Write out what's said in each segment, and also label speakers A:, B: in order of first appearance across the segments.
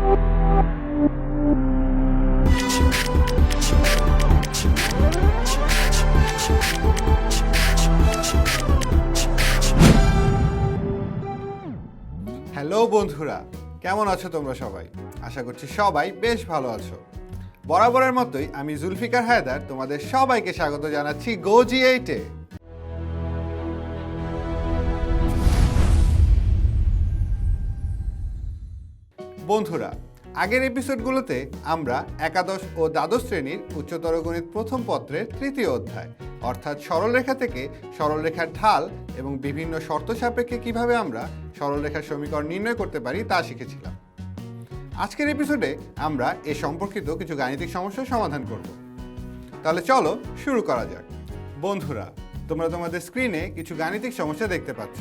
A: Hello বন্ধুরা, কেমন আছো তোমরা সবাই? আশা করছি সবাই বেশ ভালো আছো। বরাবরের মতোই আমি জুলফিকার হায়দার, তোমাদের সবাইকে স্বাগত জানাচ্ছি গোজি এইটে বন্ধুরা, আগের এপিসোডগুলোতে আমরা একাদশ ও দ্বাদশ শ্রেণির উচ্চতর গণিত প্রথম পত্রের তৃতীয় অধ্যায়, অর্থাৎ সরলরেখা থেকে সরলরেখার ঢাল এবং বিভিন্ন শর্ত সাপেক্ষে কীভাবে আমরা সরলরেখার সমীকরণ নির্ণয় করতে পারি তা শিখেছিলাম। আজকের এপিসোডে আমরা এ সম্পর্কিত কিছু গাণিতিক সমস্যার সমাধান করব। তাহলে চলো শুরু করা যাক। বন্ধুরা, তোমরা তোমাদের স্ক্রিনে কিছু গাণিতিক সমস্যা দেখতে পাচ্ছ।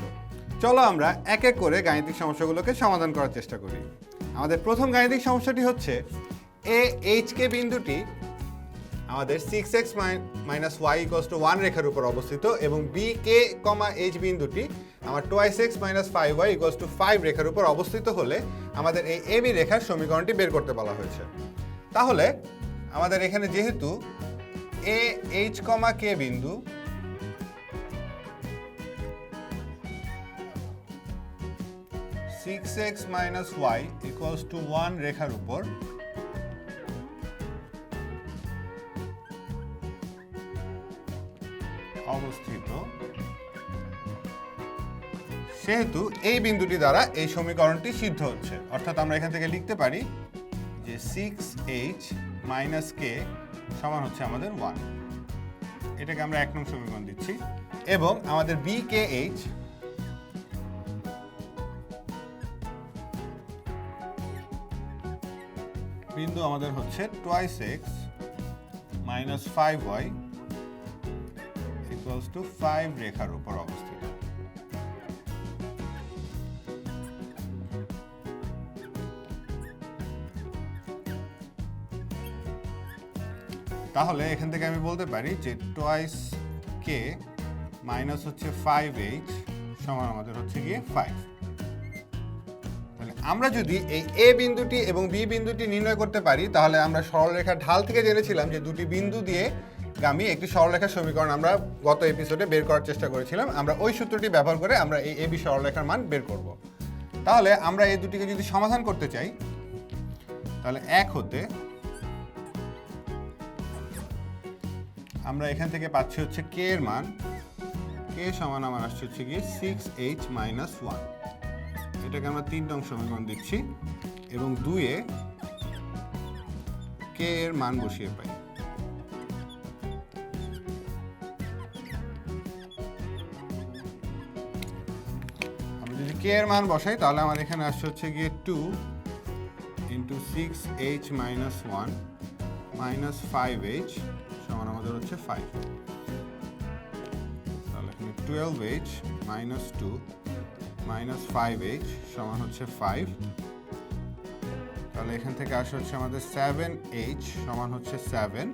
A: চলো আমরা এক এক করে গাণিতিক সমস্যাগুলোকে সমাধান করার চেষ্টা করি। আমাদের প্রথম গাণিতিক সমস্যাটি হচ্ছে এ এইচ কে বিন্দুটি আমাদের six X minus Y equals two one রেখার উপর অবস্থিত এবং বি কে কমা এইচ বিন্দুটি আমার twice X minus five Y equals two five রেখার উপর অবস্থিত হলে আমাদের এই এ বি রেখার সমীকরণটি বের করতে বলা হয়েছে। তাহলে আমাদের এখানে যেহেতু এ এইচ কমা কে বিন্দু six X minus Y equals to one রেখার উপর। অবস্থিত। সেহেতু এই বিন্দুটি দ্বারা এই সমীকরণটি সিদ্ধ হচ্ছে। অর্থাৎ আমরা এখান থেকে লিখতে পারি যে সিক্স এইচ মাইনাস কে সমান হচ্ছে আমাদের ওয়ান এটাকে আমরা এক নং সমীকরণ দিচ্ছি। এবং আমাদের বি কে এইচ বিন্দু আমাদের হচ্ছে twice X minus five Y equals to five রেখার উপর অবস্থিত। তাহলে এখান থেকে আমি বলতে পারি যে টোয়াইস কে মাইনাস হচ্ছে ফাইভ এইচ সমান আমাদের হচ্ছে গিয়ে ফাইভ আমরা যদি এই এ বিন্দুটি এবং বি বিন্দুটি নির্ণয় করতে পারি, তাহলে আমরা সরলরেখার ঢাল থেকে জেনেছিলাম যে দুটি বিন্দু দিয়ে গামী একটি সরলরেখার সমীকরণ আমরা গত এপিসোডে বের করার চেষ্টা করেছিলাম। আমরা ওই সূত্রটি ব্যবহার করে আমরা এই এ বি সরলরেখার মান বের করব। তাহলে আমরা এই দুটিকে যদি সমাধান করতে চাই, তাহলে এক হতে আমরা এখান থেকে পাচ্ছি হচ্ছে কে এর মান। কে সমান আমার আসছে হচ্ছে গিয়ে সিক্স এইচ মাইনাস ওয়ান এটাকে আমরা তিন নং সমীকরণ দিচ্ছি এবং দুয়ে কে এর মান বসিয়ে পাই? আমরা যদি কে এর মান বসাই, তাহলে আমার এখানে আসছে হচ্ছে গিয়ে two into six H minus one minus five H সমান আমাদের হচ্ছে ফাইভ তাহলে এখানে twelve H minus two minus five H সমান হচ্ছে ফাইভ তাহলে এখান থেকে আসে হচ্ছে আমাদের সেভেন এইচ সমান হচ্ছে সেভেন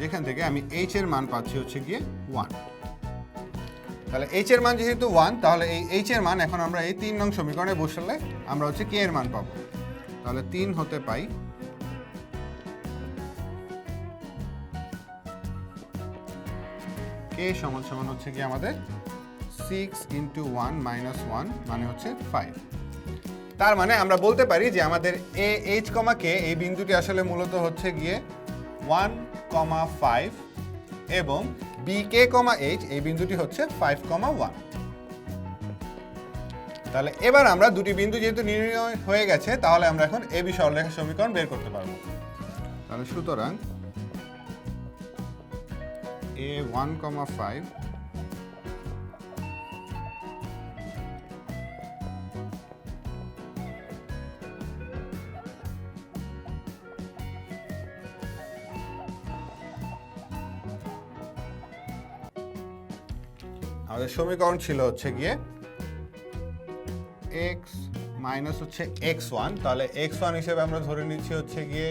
A: যেখান থেকে আমি এইচ এর মান পাচ্ছি হচ্ছে গিয়ে ওয়ান তাহলে এইচ এর মান যেহেতু ওয়ান তাহলে এই এইচ এর মান এখন আমরা এই তিন নং সমীকরণে বসালে আমরা হচ্ছে কে এর মান পাবো। তাহলে তিন হতে পাই কে সমান সমান হচ্ছে কি আমাদের six into one minus one মানে হচ্ছে ফাইভ তার মানে আমরা বলতে পারি যে আমাদের এ এইচ কমা কে এই বিন্দুটি আসলে মূলত হচ্ছে গিয়ে ওয়ান কমা ফাইভ এবং বি কে কমা এইচ এই বিন্দুটি হচ্ছে ফাইভ কমা ওয়ান তাহলে এবার আমরা দুটি বিন্দু যেহেতু নির্ণয় হয়ে গেছে, তাহলে আমরা এখন এ বি সরলরেখার সমীকরণ বের করতে পারব। তাহলে সুতরাং এ ওয়ান কমা ফাইভ আমাদের সমীকরণ ছিল হচ্ছে গিয়ে এক্স মাইনাস হচ্ছে এক্স ওয়ান তাহলে এক্স ওয়ান হিসেবে আমরা ধরে নিচ্ছি হচ্ছে গিয়ে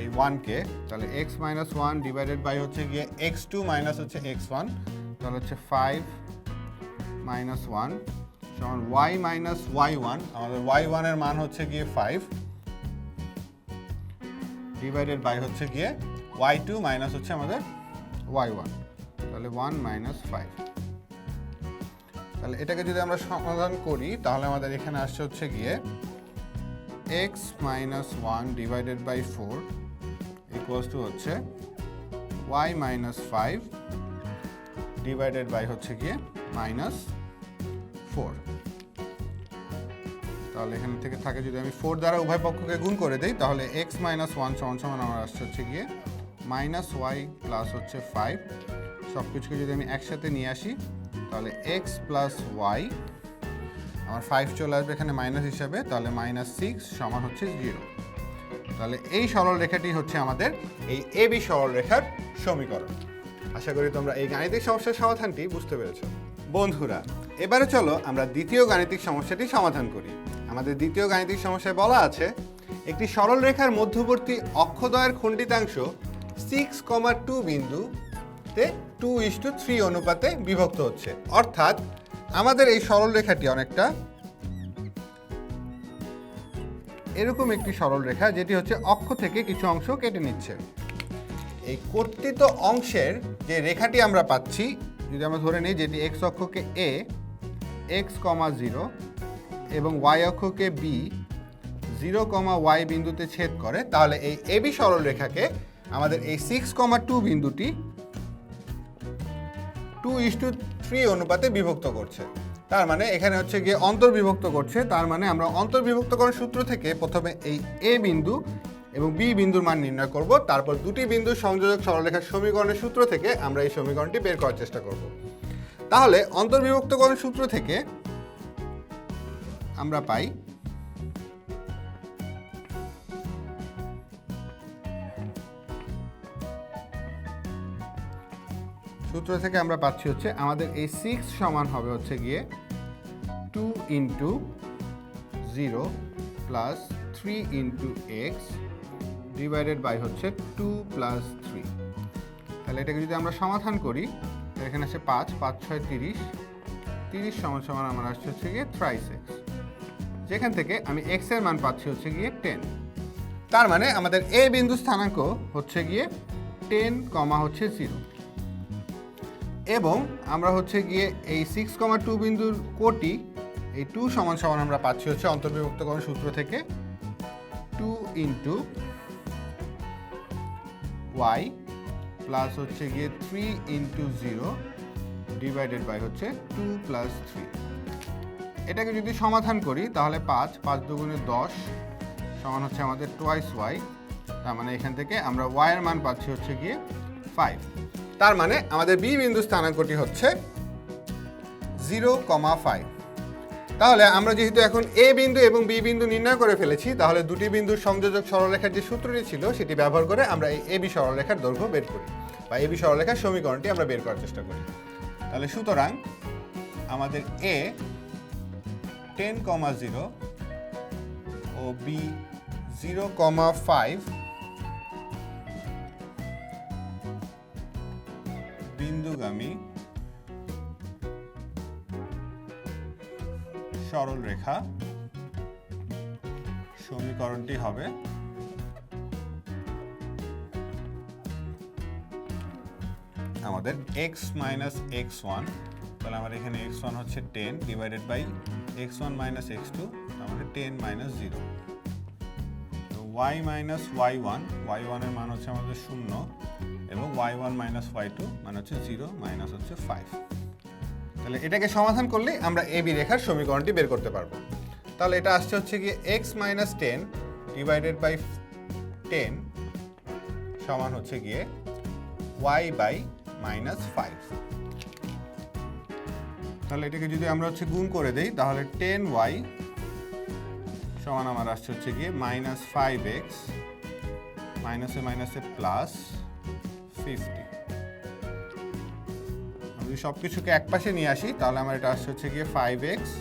A: এই ওয়ানকে তাহলে X minus one divided by হচ্ছে গিয়ে এক্স টু মাইনাস হচ্ছে এক্স ওয়ান তাহলে হচ্ছে ফাইভ মাইনাস ওয়ান সমান ওয়াই মাইনাস ওয়াই ওয়ান আমাদের ওয়াই ওয়ানের মান হচ্ছে গিয়ে ফাইভ ডিভাইডেড বাই হচ্ছে গিয়ে ওয়াই টু মাইনাস হচ্ছে আমাদের ওয়াই ওয়ান তাহলে ওয়ান মাইনাস ফাইভ তাহলে এটাকে যদি আমরা সমাধান করি, তাহলে আমাদের এখানে আসছে হচ্ছে গিয়ে X minus one divided by four equals to হচ্ছে Y minus five divided by হচ্ছে গিয়ে মাইনাস ফোর তাহলে এখান থেকে থাকে যদি আমি ফোর দ্বারা উভয় পক্ষকে গুণ করে দিই, তাহলে এক্স মাইনাস ওয়ান সমান সমান আমার আসছে হচ্ছে গিয়ে মাইনাস ওয়াই প্লাস হচ্ছে ফাইভ সব কিছুকে যদি আমি একসাথে নিয়ে আসি তাহলে এক্স প্লাস ওয়াই আমার ফাইভ চলে আসবে এখানে মাইনাস হিসাবে, তাহলে মাইনাস সিক্স সমান হচ্ছে জিরো তাহলে এই সরল রেখাটি হচ্ছে আমাদের এই এবি সরল রেখার সমীকরণ। আশা করি তোমরা এই গাণিতিক সমস্যার সমাধানটি বুঝতে পেরেছ। বন্ধুরা, এবারে চলো আমরা দ্বিতীয় গাণিতিক সমস্যাটি সমাধান করি। আমাদের দ্বিতীয় গাণিতিক সমস্যায় বলা আছে, একটি সরল রেখার মধ্যবর্তী অক্ষদ্বয়ের খণ্ডিতাংশ সিক্স কমা টু বিন্দুতে টু ইস টু থ্রি অনুপাতে বিভক্ত হচ্ছে। অর্থাৎ আমাদের এই সরল রেখাটি অনেকটা এরকম একটি সরল রেখা যেটি হচ্ছে অক্ষ থেকে কিছু অংশ কেটে নিচ্ছে। এই কর্তৃত অংশের যে রেখাটি আমরা পাচ্ছি, যদি আমরা ধরে নিই যেটি এক্স অক্ষকে এ এক্স কমা জিরো এবং ওয়াই অক্ষকে বি জিরো কমা ওয়াই বিন্দুতে ছেদ করে, তাহলে এই এবি সরল রেখাকে আমাদের এই সিক্স কমা টু বিন্দুটি টু ইস টু থ্রি অনুপাতে বিভক্ত করছে। তার মানে এখানে হচ্ছে গিয়ে অন্তর্বিভক্ত করছে, তার মানে আমরা অন্তর্বিভক্তকরণ সূত্র থেকে প্রথমে এই এ বিন্দু এবং বি বিন্দুর মান নির্ণয় করব, তারপর দুটি বিন্দুর সংযোজক সরলরেখার সমীকরণের সূত্র থেকে আমরা এই সমীকরণটি বের করার চেষ্টা করব। তাহলে অন্তর্বিভক্তকরণ সূত্র থেকে আমরা পাই সূত্র থেকে আমরা পাচ্ছি হচ্ছে আমাদের এই সিক্স সমান হবে হচ্ছে গিয়ে two into zero plus three into X divided by হচ্ছে টু প্লাস থ্রি তাহলে এটাকে যদি আমরা সমাধান করি এখানে আসে পাঁচ পাঁচ, ছয়, তিরিশ। তিরিশ সমান সমান আমার আসছে হচ্ছে গিয়ে থ্রাইস এক্স যেখান থেকে আমি এক্সের মান পাচ্ছি হচ্ছে গিয়ে টেন তার মানে আমাদের এ বিন্দু স্থানাঙ্ক হচ্ছে গিয়ে টেন কমা হচ্ছে জিরো এবং আমরা হচ্ছে গিয়ে এই সিক্স কমা টু বিন্দুর কোটি, এই টু সমান সমান আমরা পাচ্ছি হচ্ছে অন্তর্বিভক্তকরণ সূত্র থেকে টু ইন্টু ওয়াই প্লাস হচ্ছে গিয়ে three into zero divided by হচ্ছে টু প্লাস থ্রি এটাকে যদি সমাধান করি, তাহলে পাঁচ পাঁচ দুগুণে দশ সমান হচ্ছে আমাদের টোয়াইস ওয়াই তার মানে এখান থেকে আমরা ওয়াইয়ের মান পাচ্ছি হচ্ছে গিয়ে ফাইভ তার মানে আমাদের বি বিন্দু স্থানাঙ্কটি হচ্ছে জিরো কমা ফাইভ। তাহলে আমরা যেহেতু এখন এ বিন্দু এবং বি বিন্দু নির্ণয় করে ফেলেছি, তাহলে দুটি বিন্দুর সংযোজক সরলরেখার যে সূত্রটি ছিল সেটি ব্যবহার করে আমরা এই এবি সরলরেখার দৈর্ঘ্য বের করি বা এবি সরলরেখার সমীকরণটি আমরা বের করার চেষ্টা করি। তাহলে সুতরাং আমাদের এ টেন কমা জিরো ও বি জিরো কমা ফাইভ বিন্দুগামী সরল রেখা সমীকরণটি হবে আমাদের এক্স মাইনাস এক্স ওয়ান তাহলে আমার এখানে এক্স ওয়ান হচ্ছে ten divided by X one minus X two আমাদের ten minus zero Y minus Y one Y ওয়ানের মান হচ্ছে আমাদের শূন্য। এবং Y one minus Y two মানে হচ্ছে জিরো মাইনাস হচ্ছে ফাইভ তাহলে এটাকে সমাধান করলেই আমরা এ বি রেখার সমীকরণটি বের করতে পারব। তাহলে এটা আসছে হচ্ছে গিয়ে X minus ten divided by ten সমান হচ্ছে গিয়ে ওয়াই বাই মাইনাস ফাইভ তাহলে এটাকে যদি আমরা হচ্ছে গুণ করে দেই, তাহলে টেন ওয়াই সমান আমার আসছে হচ্ছে গিয়ে মাইনাস ফাইভ এক্স মাইনাসে মাইনাসে প্লাস ফিফটি। আমি যদি সব কিছুকে এক পাশে নিয়ে আসি, তাহলে আমার এটা আসছে হচ্ছে গিয়ে ফাইভ এক্স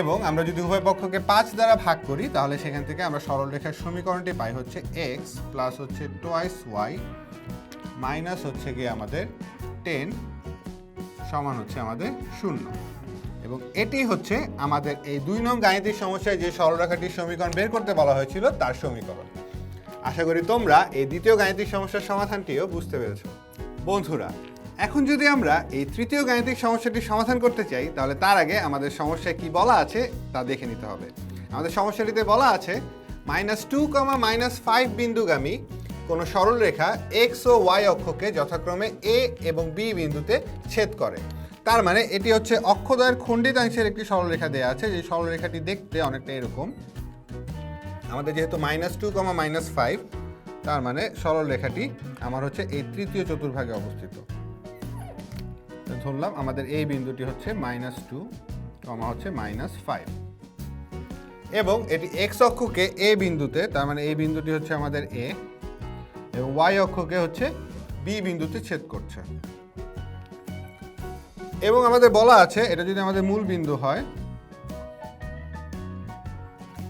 A: এবং আমরা যদি উভয় পক্ষকে পাঁচ দ্বারা ভাগ করি, তাহলে সেখান থেকে আমরা সরলরেখার সমীকরণটি পাই হচ্ছে এক্স প্লাস হচ্ছে টোয়াইস ওয়াই মাইনাস হচ্ছে গিয়ে আমাদের টেন সমান হচ্ছে আমাদের শূন্য। এবং এটি হচ্ছে আমাদের এই দুই নং গাণিতিক সমস্যায় যে সরলরেখাটির সমীকরণ বের করতে বলা হয়েছিল, তার সমীকরণ। আশা করি তোমরা এই দ্বিতীয় গাণিতিক সমস্যার সমাধানটিও বুঝতে পেরেছ। বন্ধুরা, এখন যদি আমরা এই তৃতীয় গাণিতিক সমস্যাটি সমাধান করতে চাই, তাহলে তার আগে আমাদের সমস্যায় কি বলা আছে, তা দেখে নিতে হবে। আমাদের সমস্যাটিতে বলা আছে, minus two comma minus five বিন্দুগামী কোনো সরলরেখা এক্স ও ওয়াই অক্ষকে যথাক্রমে এ এবং বি বিন্দুতে ছেদ করে। তার মানে এটি হচ্ছে অক্ষদ্বয়ের খণ্ডিতাংশের একটি সরলরেখা দেওয়া আছে, যে সরলরেখাটি দেখতে অনেকটা এরকম। আমাদের যেহেতু minus two comma minus five তার মানে সরলরেখাটি আমার হচ্ছে এই তৃতীয় চতুর্ভাগে অবস্থিত। ধরলাম আমাদের এই বিন্দুটি হচ্ছে মাইনাস টু কমা হচ্ছে মাইনাস ফাইভ এবং এটি এক্স অক্ষকে এ বিন্দুতে, তার মানে এই বিন্দুটি হচ্ছে আমাদের এ এবং ওয়াই অক্ষকে হচ্ছে বি বিন্দুতে ছেদ করছে। এবং আমাদের বলা আছে, এটা যদি আমাদের মূল বিন্দু হয়,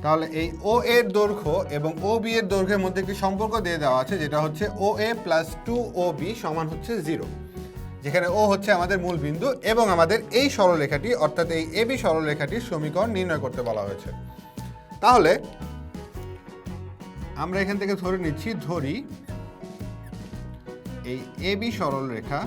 A: তাহলে এই ও এর দৈর্ঘ্য এবং ও বি এর দৈর্ঘ্যের মধ্যে একটি সম্পর্ক দিয়ে দেওয়া আছে, যেটা হচ্ছে O A plus two O B সমান হচ্ছে জিরো যেখানে ও হচ্ছে আমাদের মূল বিন্দু এবং আমাদের এই সরলরেখাটি, অর্থাৎ এই এ বি সরলরেখাটির সমীকরণ নির্ণয় করতে বলা হয়েছে। তাহলে, আমরা এখান থেকে ধরে নিচ্ছি, ধরি এই এ বি সরলরেখা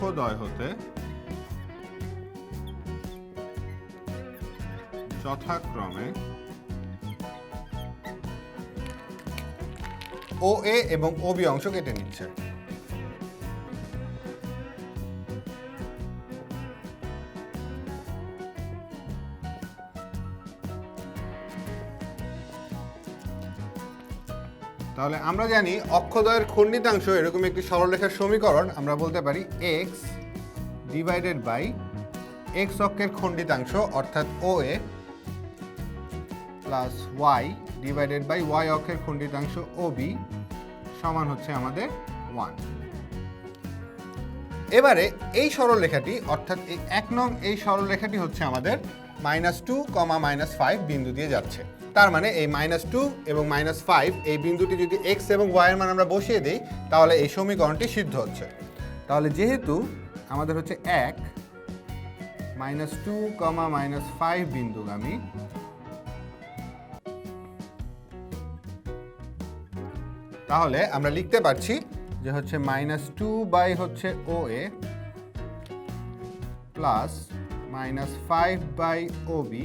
A: অক্ষদয় হতে যথাক্রমে ও এ এবং ও বি অংশ কেটে নিচ্ছে। তাহলে আমরা জানি অক্ষদ্বয়ের খণ্ডিতাংশ এরকম একটি সরলরেখার সমীকরণ, আমরা বলতে পারি এক্স ডিভাইডেড বাই এক্স অক্ষের খণ্ডিতাংশ, অর্থাৎ O A plus Y divided by Y অক্ষের খণ্ডিতাংশ ও বি সমান হচ্ছে আমাদের ওয়ান এবারে এই সরলরেখাটি, অর্থাৎ এই এক নং এই সরলরেখাটি হচ্ছে আমাদের minus two comma minus five বিন্দু দিয়ে যাচ্ছে। তার মানে এই মাইনাস টু এবং মাইনাস ফাইভ এই বিন্দুটি যদি এক্স এবং ওয়াই এর মান আমরা বসিয়ে দিই, তাহলে এই সমীকরণটি সিদ্ধ হচ্ছে। তাহলে যেহেতু আমাদের হচ্ছে এক minus two comma minus five বিন্দুগামী, তাহলে আমরা লিখতে পারছি যে হচ্ছে মাইনাস টু বাই হচ্ছে O A plus minus five by O B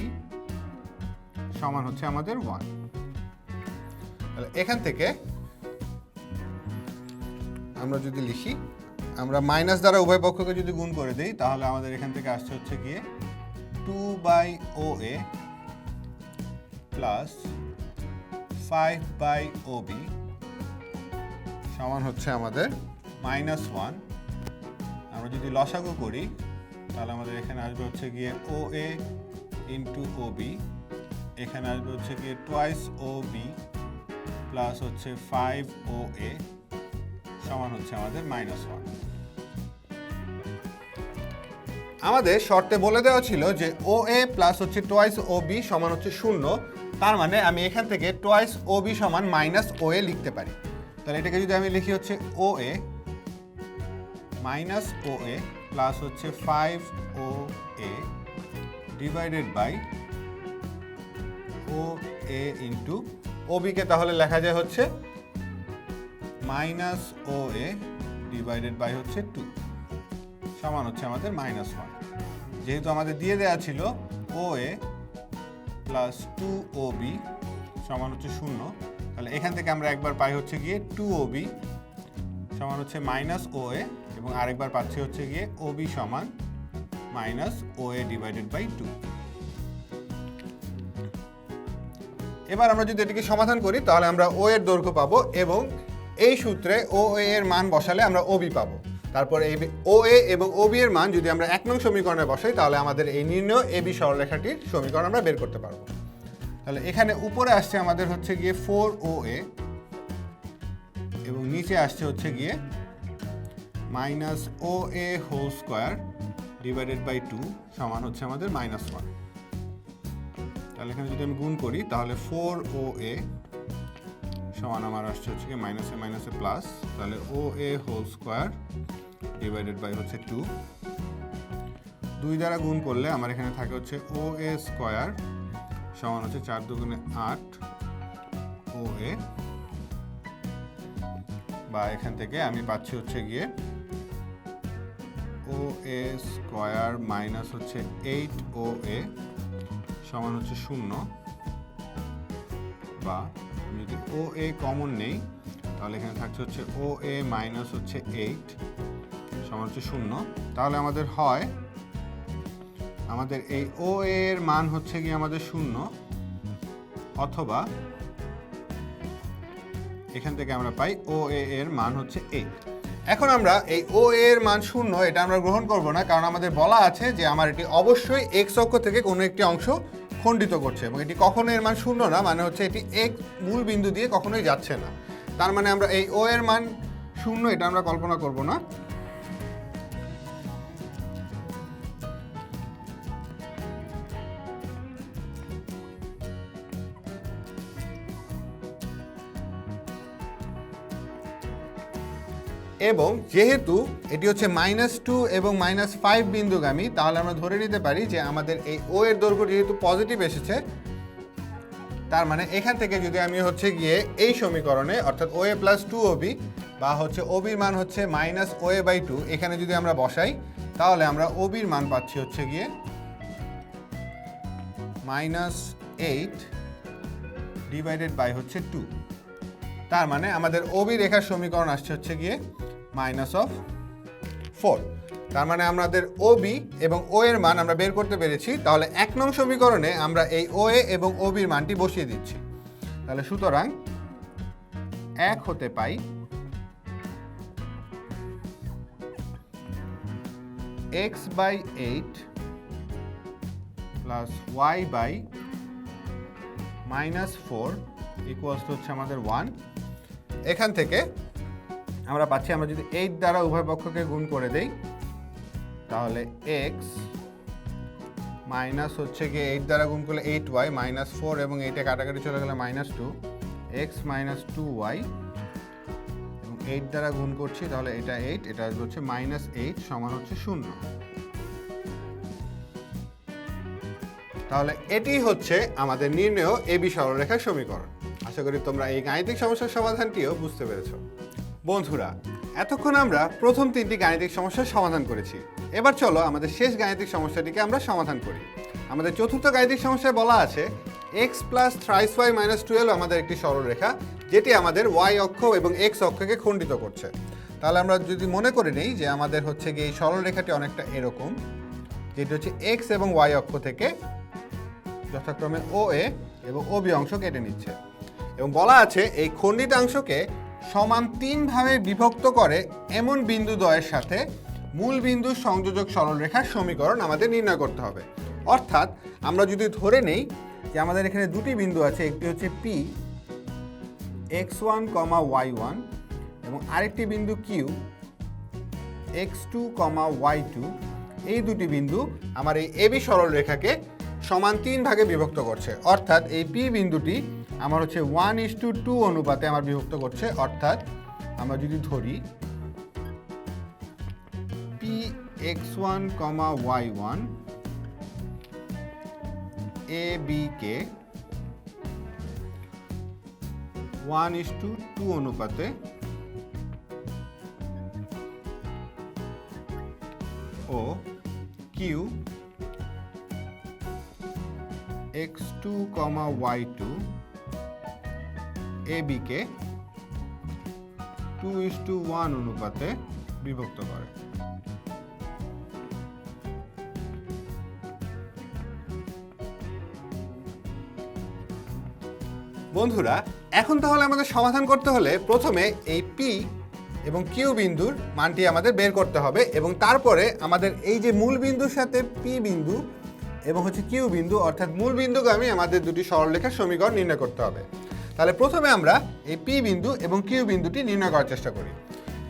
A: সমান হচ্ছে আমাদের ওয়ান তাহলে এখান থেকে আমরা যদি লিখি, আমরা মাইনাস দ্বারা উভয় পক্ষকে যদি গুণ করে দিই, তাহলে আমাদের এখান থেকে আসছে হচ্ছে গিয়ে two by O A plus five by O B সমান হচ্ছে আমাদের মাইনাস ওয়ান আমরা যদি লসাগু করি, তাহলে আমাদের এখানে আসবে হচ্ছে গিয়ে O A into O B এখানে আসবে হচ্ছে গিয়ে টোয়াইস ও বি প্লাস হচ্ছে ফাইভ ও এ সমান হচ্ছে আমাদের মাইনাস ওয়ান আমাদের শর্তে বলে দেওয়া ছিল যে ও এ প্লাস হচ্ছে টোয়াইস ও বি সমান হচ্ছে শূন্য। তার মানে আমি এখান থেকে টোয়াইস ও বি সমান মাইনাস ও এ লিখতে পারি। তাহলে এটাকে যদি আমি লিখি হচ্ছে O A minus O A plus হচ্ছে five O A divided by O, A into O বিকে তাহলে লেখা যায় হচ্ছে minus O, A divided by হচ্ছে টু। সমান হচ্ছে আমাদের মাইনাস ওয়ান। যেহেতু আমাদের দিয়ে দেওয়া ছিল O, A plus two O B সমান হচ্ছে শূন্য, তাহলে এখান থেকে আমরা একবার পাই হচ্ছে গিয়ে টু ও বি সমান হচ্ছে মাইনাস ও, এ এবং আরেকবার পাচ্ছি হচ্ছে গিয়ে ও বি সমান minus O, A divided by two. এবার আমরা যদি এটিকে সমাধান করি, তাহলে আমরা ও এর দৈর্ঘ্য পাবো এবং এই সূত্রে ও এর মান বসালে আমরা ও বি পাবো। তারপর এই ও এ এবং ও বি এর মান যদি আমরা এক নং সমীকরণে বসাই, তাহলে আমাদের এই নির্ণয় বি সরলরেখাটির সমীকরণ আমরা বের করতে পারব। তাহলে এখানে উপরে আসছে আমাদের হচ্ছে গিয়ে ফোর ও এ এবং নিচে আসছে হচ্ছে গিয়ে minus O A whole square divided by two সমান হচ্ছে আমাদের মাইনাস ওয়ান তাহলে এখানে যদি আমি গুণ করি, তাহলে ফোর ও এ সমান আমার আসছে হচ্ছে কি মাইনাসে মাইনাসে প্লাস তাহলে O A whole square divided by হচ্ছে টু দুই দ্বারা গুণ করলে আমার এখানে থাকে হচ্ছে ও এ স্কোয়ার সমান হচ্ছে চার দুগুণে আট ও এ বা এখান থেকে আমি পাচ্ছি হচ্ছে গিয়ে ও এ স্কোয়ার মাইনাস হচ্ছে এইট ও এ সমান হচ্ছে শূন্য। বা যদি ও এ কমন নেই, তাহলে এখানে থাকছে হচ্ছে ও এ মাইনাস হচ্ছে এইট সমান হচ্ছে শূন্য। তাহলে আমাদের হয়, আমাদের এই ও এর মান হচ্ছে গিয়ে আমাদের শূন্য, অথবা এখান থেকে আমরা পাই ও এর মান হচ্ছে এইট এখন আমরা এই ও এর মান শূন্য, এটা আমরা গ্রহণ করব না, কারণ আমাদের বলা আছে যে আমার এটি অবশ্যই এক্স অক্ষ থেকে কোনো একটি অংশ খণ্ডিত করছে এবং এটি কখনো এর মান শূন্য না মানে হচ্ছে এটি এক মূল বিন্দু দিয়ে কখনোই যাচ্ছে না। তার মানে আমরা এই ও এর মান শূন্য, এটা আমরা কল্পনা করব না। এবং যেহেতু এটি হচ্ছে মাইনাস টু এবং মাইনাস ফাইভ বিন্দুগামী, তাহলে আমরা ধরে নিতে পারি যে আমাদের এই ও এর দৈর্ঘ্য যেহেতু পজিটিভ এসেছে, তার মানে এখান থেকে যদি আমি হচ্ছে গিয়ে এই সমীকরণে, অর্থাৎ O A plus two OB বা হচ্ছে ওবির মান হচ্ছে minus O A by two এখানে যদি আমরা বসাই, তাহলে আমরা ওবির মান পাচ্ছি হচ্ছে গিয়ে মাইনাস এইট ডিভাইডেড বাই হচ্ছে টু তার মানে আমাদের ওবি রেখার সমীকরণ আসছে হচ্ছে গিয়ে মাইনাস অফ ফোর তার মানে আমাদের ওবি এবং ও এর মান আমরা বের করতে পেরেছি, তাহলে এক নং সমীকরণে আমরা এই ও এ এবং ওবির মানটি বসিয়ে দিচ্ছি। তাহলে সুতরাং এক হতে পাই X by eight plus Y by minus four equals হচ্ছে আমাদের ওয়ান এখান থেকে আমরা পাচ্ছি, আমরা যদি এইট দ্বারা উভয় পক্ষকে গুণ করে দেই, তাহলে এক্স মাইনাস হচ্ছে গিয়ে এইট দ্বারা গুণ করলে এইট ওয়াই মাইনাস ফোর এবং এইটে কাটাকাটি চলে গেলে minus two X minus two Y এবং এইট দ্বারা গুণ করছি, তাহলে এটা এইট এটা হচ্ছে মাইনাস এইট সমান হচ্ছে শূন্য। তাহলে এটি হচ্ছে আমাদের নির্ণেয় এবি সরলরেখার সমীকরণ। আশা করি তোমরা এই গাণিতিক সমস্যার সমাধানটিও বুঝতে পেরেছ। বন্ধুরা, এতক্ষণ আমরা প্রথম তিনটি গাণিতিক সমস্যার সমাধান করেছি। এবার চলো আমাদের শেষ গাণিতিক সমস্যাটিকে আমরা সমাধান করি। আমাদের চতুর্থ গাণিতিক সমস্যায় বলা আছে X plus thrice Y minus twelve আমাদের একটি সরলরেখা, যেটি আমাদের ওয়াই অক্ষ এবং এক্স অক্ষকে খণ্ডিত করছে। তাহলে আমরা যদি মনে করে নেই যে আমাদের হচ্ছে গিয়ে এই সরলরেখাটি অনেকটা এরকম, যেটি হচ্ছে এক্স এবং ওয়াই অক্ষ থেকে যথাক্রমে ও এ এবং ও বি অংশ কেটে নিচ্ছে। এবং বলা আছে, এই খণ্ডিতাংশকে সমান তিন তিনভাবে বিভক্ত করে এমন বিন্দু দ্বয়ের সাথে মূল বিন্দুর সংযোজক সরলরেখার সমীকরণ আমাদের নির্ণয় করতে হবে। অর্থাৎ আমরা যদি ধরে নেই যে আমাদের এখানে দুটি বিন্দু আছে, একটি হচ্ছে P X one comma Y one এবং আরেকটি বিন্দু Q X two comma Y two এই দুটি বিন্দু আমার এই এবি সরলরেখাকে সমান তিন ভাগে বিভক্ত করছে। অর্থাৎ এই পি বিন্দুটি আমার হচ্ছে ওয়ান ইস টু টু অনুপাতে আমার বিভক্ত করছে, অর্থাৎ আমরা যদি ধরি P X one comma Y one A B K one is to two অনুপাতে ও Q X two comma Y two A bike two is to one অনুপাতে বিভক্ত করে। বন্ধুরা, এখন তাহলে আমাদের সমাধান করতে হলে প্রথমে এই পি এবং কিউ বিন্দুর মানটি আমাদের বের করতে হবে এবং তারপরে আমাদের এই যে মূল বিন্দুর সাথে পি বিন্দু এবং হচ্ছে কিউ বিন্দু, অর্থাৎ মূল বিন্দুগামী আমাদের দুটি সরলরেখার সমীকরণ নির্ণয় করতে হবে। তাহলে প্রথমে আমরা এই পি বিন্দু এবং কিউ বিন্দুটি নির্ণয় করার চেষ্টা করি।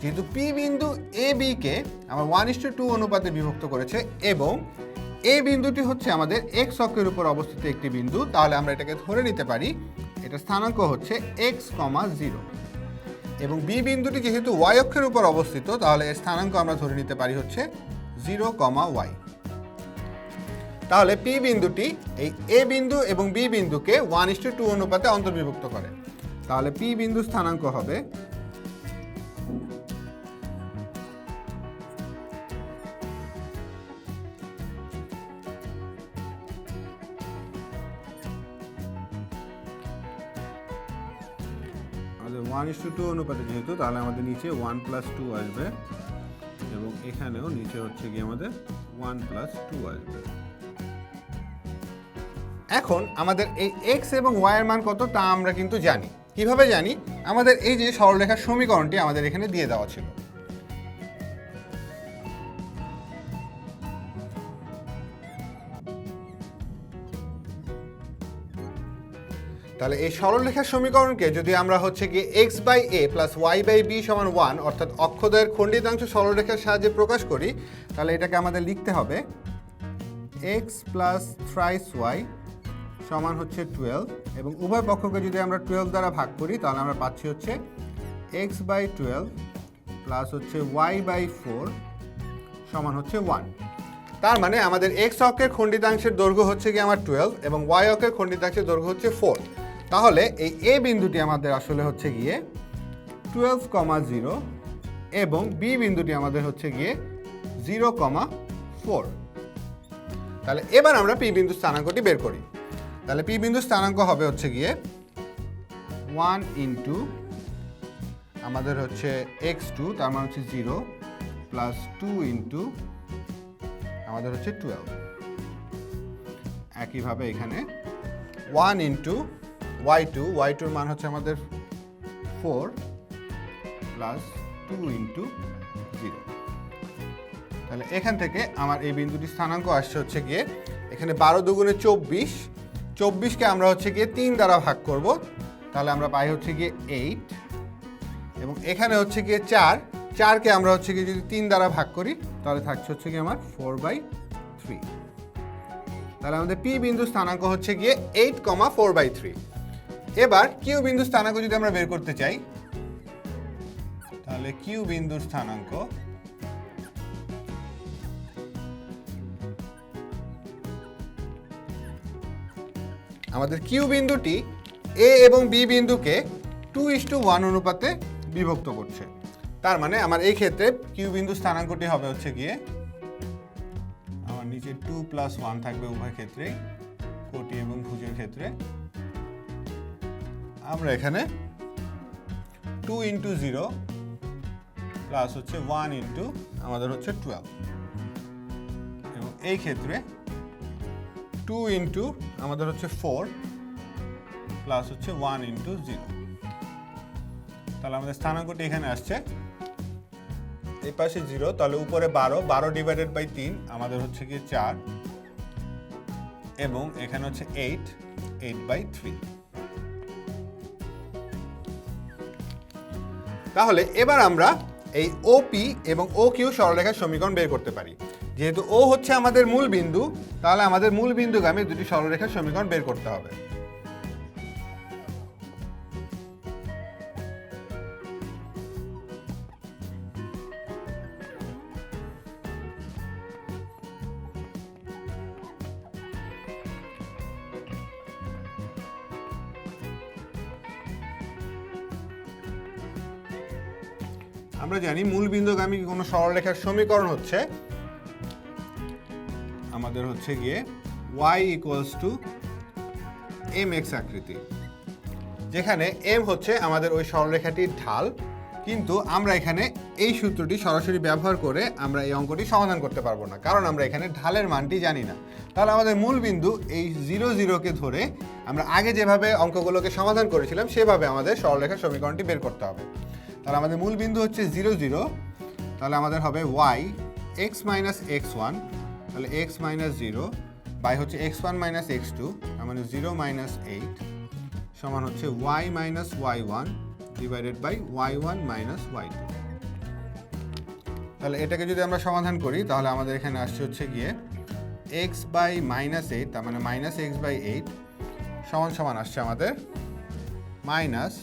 A: যেহেতু পি বিন্দু এ বিকে আমরা ওয়ান ইস টু অনুপাতে বিভক্ত করেছে এবং এই বিন্দুটি হচ্ছে আমাদের এক্স অক্ষের উপর অবস্থিত একটি বিন্দু, তাহলে আমরা এটাকে ধরে নিতে পারি, এটা স্থানাঙ্ক হচ্ছে এক্স কমা জিরো এবং বি বিন্দুটি যেহেতু ওয়াই অক্ষের উপর অবস্থিত, তাহলে এর স্থানাঙ্ক আমরা ধরে নিতে পারি হচ্ছে জিরো কমা ওয়াই তাহলে পি বিন্দুটি এই এ বিন্দু এবং বি বিন্দুকে ওয়ান ইস টু অনুপাতে অন্তর্বিভক্ত করে। তাহলে পি বিন্দু স্থানাঙ্ক হবে ওয়ান ইস টু অনুপাতে যেহেতু, তাহলে আমাদের নিচে ওয়ান প্লাস টু আসবে এবং এখানেও নিচে হচ্ছে গিয়ে আমাদের ওয়ান প্লাস টু আসবে। এখন আমাদের এই এক্স এবং ওয়াই এর মান কত তা আমরা কিন্তু জানি। কীভাবে জানি? আমাদের এই যে সরলরেখার সমীকরণটি আমাদের এখানে দিয়ে দেওয়া ছিল। তাহলে এই সরলরেখার সমীকরণকে যদি আমরা হচ্ছে কি X by A plus Y by B সমান ওয়ান অর্থাৎ অক্ষদয়ের খণ্ডিতাংশ সরলরেখার সাহায্যে প্রকাশ করি, তাহলে এটাকে আমাদের লিখতে হবে এক্স প্লাস থ্রাইস ওয়াই সমান হচ্ছে টুয়েলভ এবং উভয় পক্ষকে যদি আমরা টুয়েলভ দ্বারা ভাগ করি, তাহলে আমরা পাচ্ছি হচ্ছে এক্স বাই টুয়েলভ প্লাস হচ্ছে ওয়াই বাই ফোর সমান হচ্ছে ওয়ান তার মানে আমাদের এক্স অক্ষের খণ্ডিতাংশের দৈর্ঘ্য হচ্ছে কি আমার টুয়েলভ এবং ওয়াই অক্ষের খণ্ডিতাংশের দৈর্ঘ্য হচ্ছে ফোর তাহলে এই এ বিন্দুটি আমাদের আসলে হচ্ছে গিয়ে টুয়েলভ কমা জিরো এবং বি বিন্দুটি আমাদের হচ্ছে গিয়ে জিরো কমা ফোর তাহলে এবার আমরা পি বিন্দু স্থানাঙ্কটি বের করি। তাহলে পি বিন্দু স্থানাঙ্ক হবে হচ্ছে গিয়ে ওয়ান ইন্টু আমাদের হচ্ছে এক্স টু তার মানে হচ্ছে জিরো প্লাস টু ইন্টু আমাদের হচ্ছে টুয়েলভ একইভাবে এখানে one into Y two Y টুর মান হচ্ছে আমাদের four plus two into zero তাহলে এখান থেকে আমার এই বিন্দুটি স্থানাঙ্ক আসছে হচ্ছে গিয়ে এখানে বারো দুগুণে চব্বিশ চব্বিশকে আমরা হচ্ছে গিয়ে তিন দ্বারা ভাগ করব। তাহলে আমরা পাই হচ্ছে গিয়ে এইট এবং এখানে হচ্ছে গিয়ে চার। চারকে আমরা হচ্ছে গিয়ে যদি তিন দ্বারা ভাগ করি, তাহলে থাকছে হচ্ছে গিয়ে আমার ফোর বাই থ্রি তাহলে আমাদের পি বিন্দু স্থানাঙ্ক হচ্ছে গিয়ে eight comma four by three এবার কিউ বিন্দু স্থানাঙ্ক যদি আমরা বের করতে চাই, তাহলে কিউ বিন্দুর স্থানাঙ্ক আমাদের কিউ বিন্দুটি এ এবং বি বিন্দুকে টু ইস টু ওয়ান অনুপাতে বিভক্ত করছে। তার মানে আমার এই ক্ষেত্রে কিউ বিন্দু স্থানাঙ্কটি হবে হচ্ছে গিয়ে আমার নিচে টু প্লাস ওয়ান থাকবে উভয় ক্ষেত্রে কোটি এবং ভুজের ক্ষেত্রে। আমরা এখানে টু ইন্টু জিরো প্লাস হচ্ছে ওয়ান ইন্টু আমাদের হচ্ছে টুয়েলভ। এবং এই ক্ষেত্রে টু ইন্টু আমাদের হচ্ছে ফোর প্লাস হচ্ছে ওয়ান ইন্টু জিরো তাহলে আমাদের স্থানাঙ্কটি এখানে আসছে। এই পাশে জিরো তাহলে উপরে বারো বারো ডিভাইডেড বাই তিন আমাদের হচ্ছে গিয়ে চার। এবং এখানে হচ্ছে এইট এইট বাই থ্রি তাহলে এবার আমরা এই ওপি এবং ও কিউ সরলরেখার সমীকরণ বের করতে পারি। যেহেতু ও হচ্ছে আমাদের মূল বিন্দু, তাহলে আমাদের মূল বিন্দুগামী দুটি সরলরেখার সমীকরণ বের করতে হবে। আমরা জানি মূল বিন্দুগামী কোনো সরলরেখার সমীকরণ হচ্ছে আমাদের হচ্ছে গিয়ে y equals to M X আকৃতি, যেখানে এম হচ্ছে আমাদের ওই সরলরেখাটির ঢাল, কিন্তু আমরা এখানে এই সূত্রটি সরাসরি ব্যবহার করে আমরা এই অঙ্কটি সমাধান করতে পারব না, কারণ আমরা এখানে ঢালের মানটি জানি না। তাহলে আমাদের মূল বিন্দু এই জিরো জিরোকে ধরে আমরা আগে যেভাবে অঙ্কগুলোকে সমাধান করেছিলাম, সেভাবে আমাদের সরলরেখার সমীকরণটি বের করতে হবে। তাহলে আমাদের মূল বিন্দু হচ্ছে জিরো জিরো তাহলে আমাদের হবে Y X minus X one তাহলে এক্স মাইনাস জিরো বাই হচ্ছে X one minus X two তার মানে জিরো মাইনাস এইট সমান হচ্ছে Y minus Y one divided by Y one minus Y two তাহলে এটাকে যদি আমরা সমাধান করি, তাহলে আমাদের এখানে আসছে হচ্ছে গিয়ে এক্স বাই মাইনাস এইট তার মানে মাইনাস এক্স বাই এইট সমান সমান আসছে আমাদের minus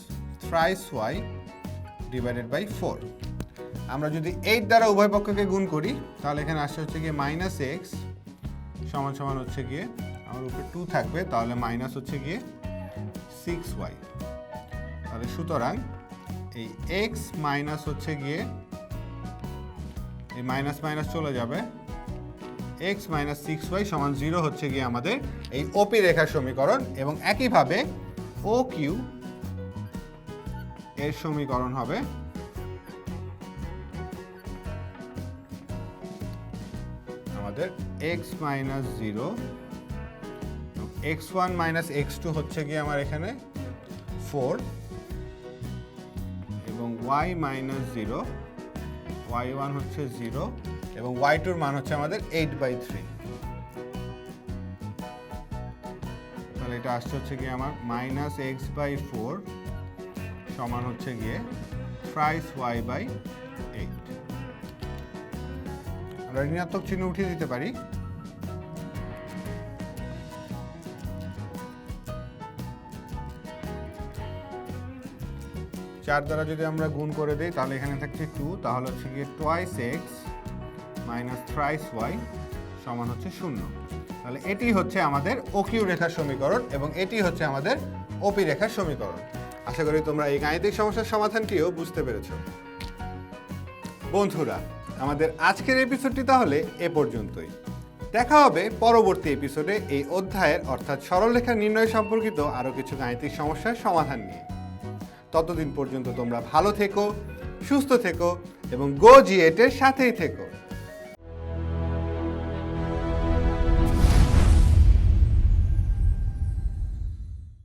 A: thrice Y divided by four আমরা যদি এইট দ্বারা উভয় পক্ষকে গুণ করি, তাহলে এখানে আসছে হচ্ছে গিয়ে মাইনাস এক্স সমান সমান হচ্ছে গিয়ে আমার উপরে টু থাকবে, তাহলে মাইনাস হচ্ছে গিয়ে সিক্স ওয়াই তাহলে সুতরাং এই এক্স মাইনাস হচ্ছে গিয়ে, এই মাইনাস মাইনাস চলে যাবে। এক্স মাইনাস সিক্স ওয়াই সমান জিরো হচ্ছে গিয়ে আমাদের এই ওপি রেখার সমীকরণ এবং একইভাবে ও কিউ এর সমীকরণ হবে X minus zero X one minus X two হচ্ছে গিয়ে আমার এখানে ফোর এবং Y minus zero Y one হচ্ছে জিরো এবং ওয়াই টুর মান হচ্ছে আমাদের এইট বাই থ্রি তাহলে এটা আসছে হচ্ছে গিয়ে আমার মাইনাস এক্স বাই ফোর সমান হচ্ছে গিয়ে থ্রাইস ওয়াই বাই এইট আমরা ঋণাত্মক চিহ্ন উঠিয়ে দিতে পারি। চার দ্বারা যদি আমরা গুণ করে দিই, তাহলে এখানে থাকছে টু তাহলে হচ্ছে গিয়ে twice X minus thrice Y সমান হচ্ছে শূন্য। তাহলে এটি হচ্ছে আমাদের ওকিউ রেখার সমীকরণ এবং এটি হচ্ছে আমাদের ওপি রেখার সমীকরণ। আশা করি তোমরা এই গাণিতিক সমস্যার সমাধানটিও বুঝতে পেরেছ। বন্ধুরা, আমাদের আজকের এপিসোডটি তাহলে এ পর্যন্তই। দেখা হবে পরবর্তী এপিসোডে এই অধ্যায়ের অর্থাৎ সরলরেখা নির্ণয় সম্পর্কিত আরও কিছু গাণিতিক সমস্যার সমাধান নিয়ে। ততদিন পর্যন্ত তোমরা ভালো থেকো সুস্থ থেকো এবং গো জিয়েটের সাথেই থেকো।